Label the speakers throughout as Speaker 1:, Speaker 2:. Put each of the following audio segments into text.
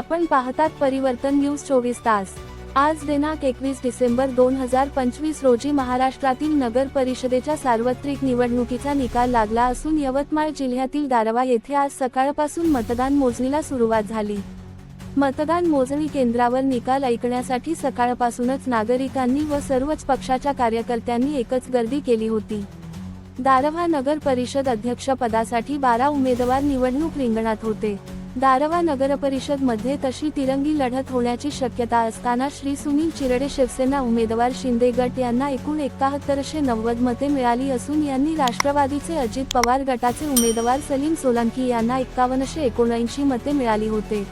Speaker 1: आपण पाहतात परिवर्तन न्यूज चोवीस तास. आज दिनांक एकवीस डिसेंबर दोन हजार पंचवीस रोजी महाराष्ट्रातील नगर परिषदेच्या सार्वत्रिक निवडणुकीचा निकाल लागला असून यवतमाळ जिल्ह्यातील दारवा येथे आज सकाळपासून मतदान मोजणीला सुरुवात झाली. मतदान मोजणी केंद्रावर निकाल ऐकण्यासाठी सकाळपासूनच नागरिकांनी व सर्वच पक्षाच्या कार्यकर्त्यांनी एकच गर्दी केली होती. दारव्हा नगर परिषद अध्यक्षपदासाठी बारा उमेदवार निवडणूक रिंगणात होते. दारवा नगरपरिषदमध्ये तशी तिरंगी लढत होण्याची शक्यता असताना श्री सुनील चिरडे शिवसेना उमेदवार शिंदे गट यांना एकूण एकाहत्तरशे नव्वद मते मिळाली असून यांनी राष्ट्रवादीचे अजित पवार गटाचे उमेदवार सलीम सोलंकी यांना एकावन्नशे एकोणऐंशी मते मिळाली होते.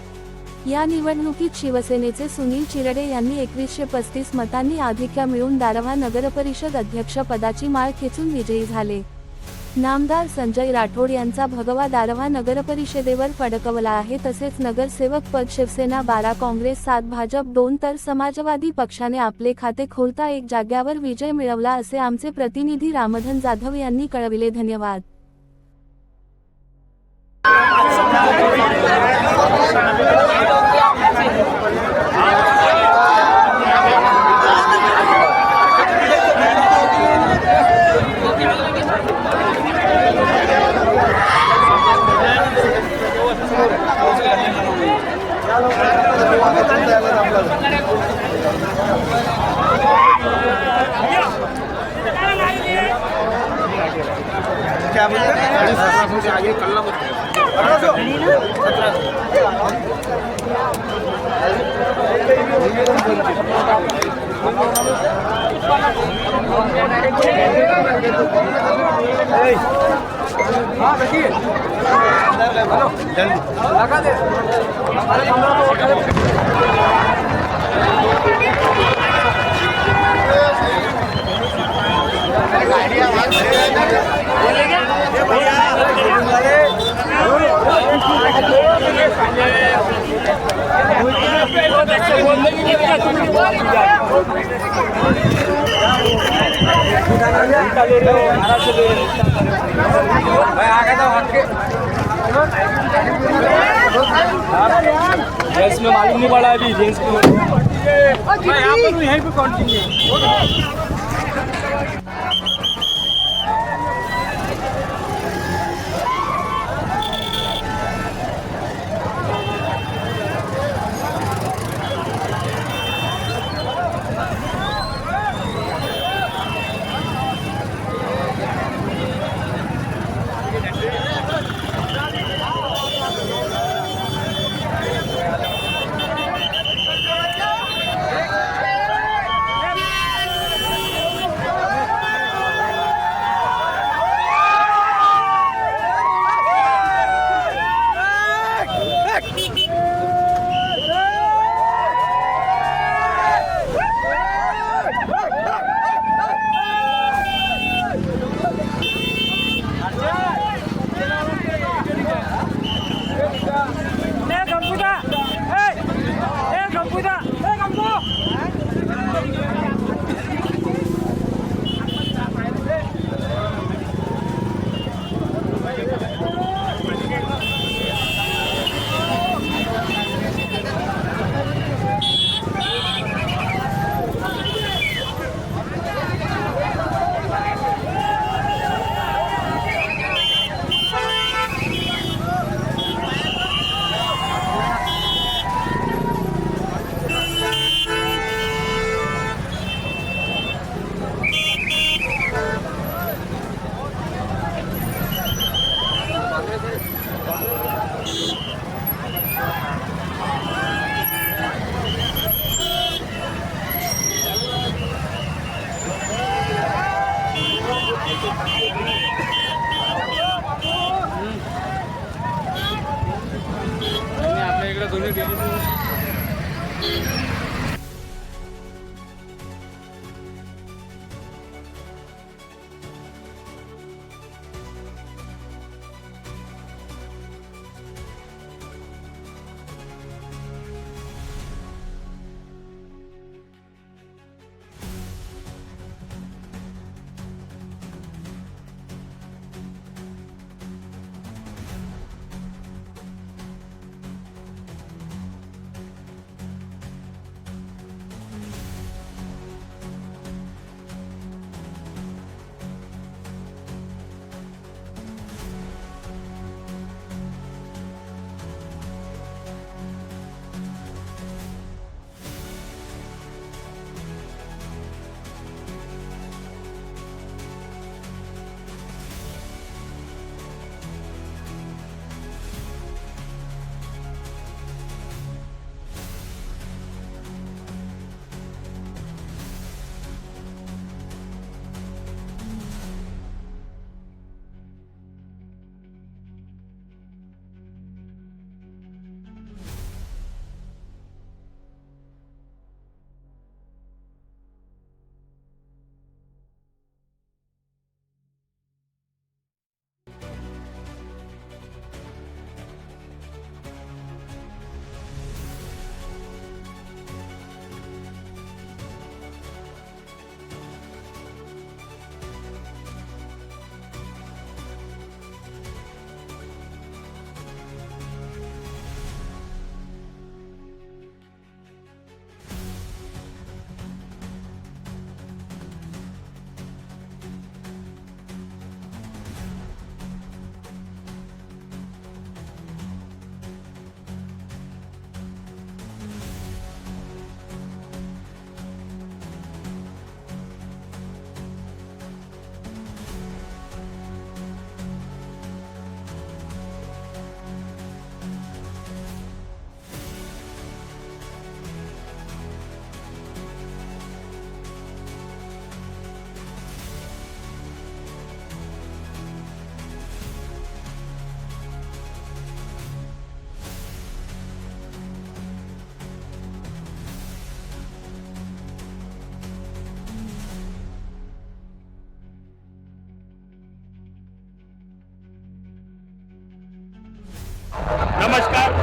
Speaker 1: या निवडणुकीत शिवसेनेचे सुनील चिरडे यांनी एकवीसशे पस्तीस मतांनी आधिक्य मिळून दारवा नगरपरिषद अध्यक्षपदाची माळ खेचून विजयी झाले. नामदार संजय राठोड यांचा भगवा दारव्हा नगरपरिषदेवर फडकवला आहे. तसेच नगरसेवक पद शिवसेना बारा काँग्रेस सात भाजप दोन तर समाजवादी पक्षाने आपले खाते खोलता एक जाग्यावर विजय मिळवला असे आमचे प्रतिनिधी रामधन जाधव यांनी कळविले. धन्यवाद. क्या बोलते हैं आगे कल्ला Hey! हाँ बैठिए लगा दे अरे बोलने की
Speaker 2: जेंट्स में मालूम नहीं पड़ा अभी जेंट्स को मैं यहाँ पर हूँ यहीं पे कंटिन्यू döner döner.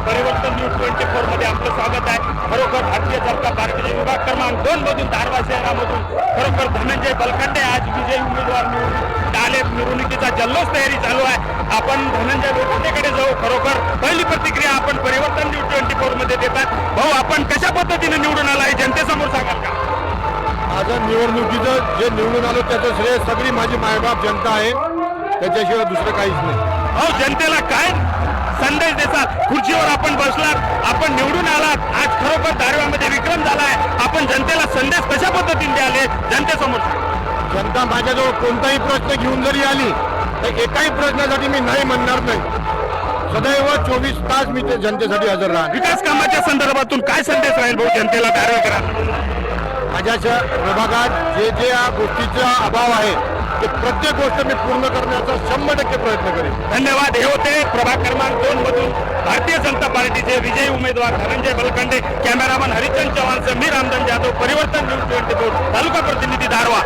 Speaker 3: परिवर्तन न्यूज ट्वेंटी फोरमध्ये आपलं स्वागत आहे. खरोखर भारतीय जनता पार्टीचे विभाग क्रमांक दोन मधून धारवा शहरामधून खरोखर धनंजय बलखंडे आज विजयी उमेदवार निवडून आले मिरवणुकीचा जल्लोष तयारी चालू आहे. आपण धनंजय बलखंडेकडे जाऊ. खरोखर पहिली प्रतिक्रिया आपण परिवर्तन न्यूज ट्वेंटी फोरमध्ये देतात भाऊ आपण कशा पद्धतीने निवडून आलाय जनतेसमोर सांगाल का?
Speaker 4: माझं निवडणुकीचं जे निवडून आलो त्याचं श्रेय सगळी माझी मायबाप जनता आहे. त्याच्याशिवाय दुसरं काहीच नाही.
Speaker 3: अहो जनतेला काय संदेश देसाल. खुर्चीवर आपण बसलात आपण निवडून आलात. आज खरोखर दारव्यामध्ये विक्रम झालाय. आपण जनतेला संदेश कशा पद्धतीने द्याले जनतेसमोर.
Speaker 4: जनता माझ्याजवळ कोणताही प्रश्न घेऊन जरी आली तर एकाही प्रश्नासाठी मी नाही म्हणणार नाही. सदैव चोवीस तास मी ते जनतेसाठी हजर राहणार.
Speaker 3: विकास कामाच्या संदर्भातून काय संदेश राहील भाऊ जनतेला दारव्या करा
Speaker 4: माझ्या श- प्रभागात जे जे या गोष्टीचा अभाव आहे की प्रत्येक गोष्ट मी पूर्ण करण्याचा शंभर टक्के प्रयत्न करेन.
Speaker 3: धन्यवाद. हे होते प्रभाग क्रमांक दोन मधून भारतीय जनता पार्टीचे विजयी उमेदवार धनंजय बलकंडे कॅमेरामन हरिचंद चव्हाण मी Ramdhan Jadhav Parivartan news twenty four तालुका प्रतिनिधी धारवा